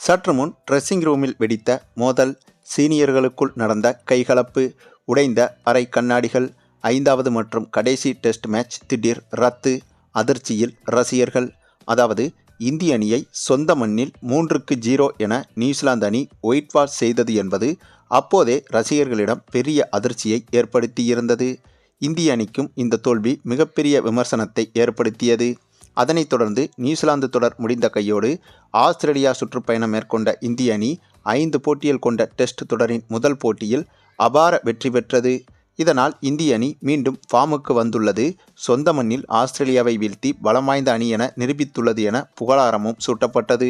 சற்று முன் ட்ரெஸ்ஸிங் ரூமில் வெடித்த மோதல் சீனியர்களுக்குள் நடந்த கைகலப்பு உடைந்த அரை கண்ணாடிகள் ஐந்தாவது மற்றும் கடைசி டெஸ்ட் மேட்ச் திடீர் ரத்து அதிர்ச்சியில் ரசிகர்கள் அதாவது இந்திய அணியை சொந்த மண்ணில் மூன்றுக்கு ஜீரோ என நியூசிலாந்து அணி ஒயிட் வாஷ் செய்தது என்பது அப்போதே ரசிகர்களிடம் பெரிய அதிர்ச்சியை ஏற்படுத்தியிருந்தது. இந்திய அணிக்கும் இந்த தோல்வி மிகப்பெரிய விமர்சனத்தை ஏற்படுத்தியது. அதனைத் தொடர்ந்து நியூசிலாந்து தொடர் முடிந்த கையோடு ஆஸ்திரேலியா சுற்றுப்பயணம் மேற்கொண்ட இந்திய அணி ஐந்து போட்டியில் கொண்ட டெஸ்ட் தொடரின் முதல் போட்டியில் அபார வெற்றி பெற்றது. இதனால் இந்திய அணி மீண்டும் ஃபார்முக்கு வந்துள்ளது. சொந்த மண்ணில் ஆஸ்திரேலியாவை வீழ்த்தி பலம் வாய்ந்த அணி என நிரூபித்துள்ளது என புகழாரமும் சூட்டப்பட்டது.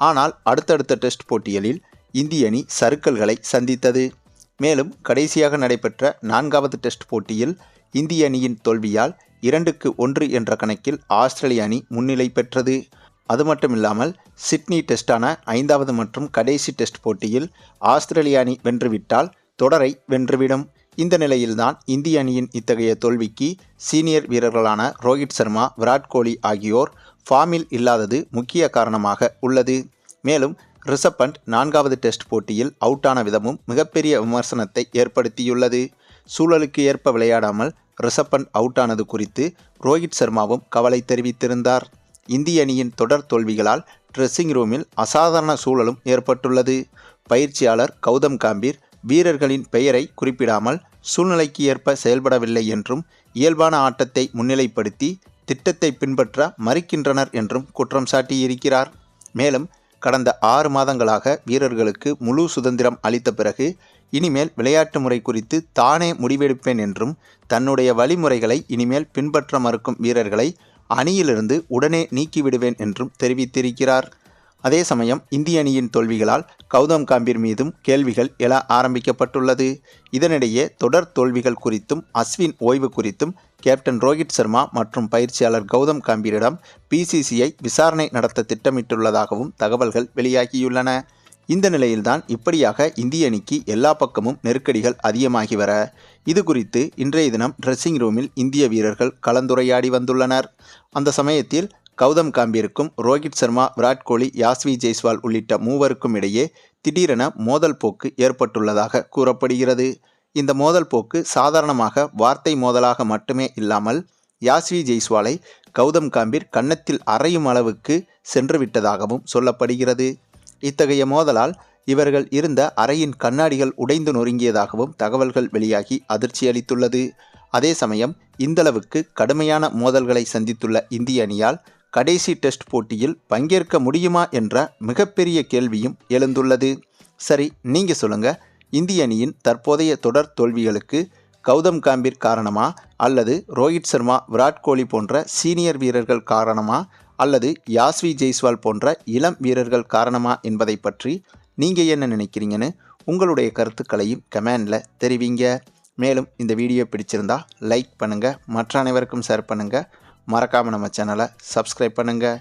ஆனால் அடுத்தடுத்த டெஸ்ட் போட்டிகளில் இந்திய அணி சறுக்கல்களை சந்தித்தது. மேலும் கடைசியாக நடைபெற்ற நான்காவது டெஸ்ட் போட்டியில் இந்திய அணியின் தோல்வியால் இரண்டுக்கு ஒன்று என்ற கணக்கில் ஆஸ்திரேலிய அணி முன்னிலை பெற்றது. அது மட்டுமில்லாமல் சிட்னி டெஸ்டான ஐந்தாவது மற்றும் கடைசி டெஸ்ட் போட்டியில் ஆஸ்திரேலிய அணி வென்றுவிட்டால் தொடரை வென்றுவிடும். இந்த நிலையில்தான் இந்திய அணியின் இத்தகைய தோல்விக்கு சீனியர் வீரர்களான ரோஹித் சர்மா விராட் கோலி ஆகியோர் ஃபார்மில் இல்லாதது முக்கிய காரணமாக உள்ளது. மேலும் ரிஷப் பண்ட் நான்காவது டெஸ்ட் போட்டியில் அவுட்டான விதமும் மிகப்பெரிய விமர்சனத்தை ஏற்படுத்தியுள்ளது. சூழலுக்கு ஏற்ப விளையாடாமல் ரிஷப் பண்ட் அவுட்டானது குறித்து ரோஹித் சர்மாவும் கவலை தெரிவித்திருந்தார். இந்திய அணியின் தொடர் தோல்விகளால் ட்ரெஸ்ஸிங் ரூமில் அசாதாரண சூழலும் ஏற்பட்டுள்ளது. பயிற்சியாளர் கௌதம் காம்பீர் வீரர்களின் பெயரை குறிப்பிடாமல் சூழ்நிலைக்கு ஏற்ப செயல்படவில்லை என்றும் இயல்பான ஆட்டத்தை முன்னிலைப்படுத்தி திட்டத்தை பின்பற்ற மறுக்கின்றனர் என்றும் குற்றம் சாட்டியிருக்கிறார். மேலும் கடந்த ஆறு மாதங்களாக வீரர்களுக்கு முழு சுதந்திரம் அளித்த பிறகு இனிமேல் விளையாட்டு முறை குறித்து தானே முடிவெடுப்பேன் என்றும் தன்னுடைய வழிமுறைகளை இனிமேல் பின்பற்ற மறுக்கும் வீரர்களை அணியிலிருந்து உடனே நீக்கிவிடுவேன் என்றும் தெரிவித்திருக்கிறார். அதே சமயம் இந்திய அணியின் தோல்விகளால் கௌதம் காம்பீர் மீதும் கேள்விகள் எழ ஆரம்பிக்கப்பட்டுள்ளது. இதனிடையே தொடர் தோல்விகள் குறித்தும் அஸ்வின் ஓய்வு குறித்தும் கேப்டன் ரோஹித் சர்மா மற்றும் பயிற்சியாளர் கௌதம் காம்பீரிடம் பிசிசிஐ விசாரணை நடத்த திட்டமிட்டுள்ளதாகவும் தகவல்கள் வெளியாகியுள்ளன. இந்த நிலையில்தான் இப்படியாக இந்திய அணிக்கு எல்லா பக்கமும் நெருக்கடிகள் அதிகமாகி வர. இது குறித்து இன்றைய தினம் ட்ரெஸ்ஸிங் ரூமில் இந்திய வீரர்கள் கலந்துரையாடி வந்துள்ளனர். அந்த சமயத்தில் கௌதம் காம்பீருக்கும் ரோஹித் சர்மா விராட் கோலி யாஸ்வி ஜெய்ஸ்வால் உள்ளிட்ட மூவருக்கும் இடையே திடீரென மோதல் போக்கு ஏற்பட்டுள்ளதாக கூறப்படுகிறது. இந்த மோதல் போக்கு சாதாரணமாக வார்த்தை மோதலாக மட்டுமே இல்லாமல் யாஸ்வி ஜெய்ஸ்வாலை கௌதம் காம்பீர் கன்னத்தில் அறையும் அளவுக்கு சென்றுவிட்டதாகவும் சொல்லப்படுகிறது. இத்தகைய மோதலால் இவர்கள் இருந்த அறையின் கண்ணாடிகள் உடைந்து நொறுங்கியதாகவும் தகவல்கள் வெளியாகி அதிர்ச்சி அளித்துள்ளது. அதே சமயம் இந்தளவுக்கு கடுமையான மோதல்களை சந்தித்துள்ள இந்திய அணியால் கடைசி டெஸ்ட் போட்டியில் பங்கேற்க முடியுமா என்ற மிகப்பெரிய கேள்வியும் எழுந்துள்ளது. சரி நீங்க சொல்லுங்க. இந்திய அணியின் தற்போதைய தொடர் தோல்விகளுக்கு கௌதம் காம்பீர் காரணமா அல்லது ரோஹித் சர்மா விராட் கோலி போன்ற சீனியர் வீரர்கள் காரணமா? அல்லது யாஸ்வி ஜெய்ஸ்வால் போன்ற இளம் வீரர்கள் காரணமா என்பதை பற்றி நீங்கள் என்ன நினைக்கிறீங்கன்னு உங்களுடைய கருத்துக்களையும் கமெண்டில் தெரிவிங்க. மேலும் இந்த வீடியோ பிடிச்சிருந்தா லைக் பண்ணுங்கள் மற்ற அனைவருக்கும் ஷேர் பண்ணுங்கள் மறக்காமல் நம்ம சேனலை சப்ஸ்கிரைப் பண்ணுங்கள்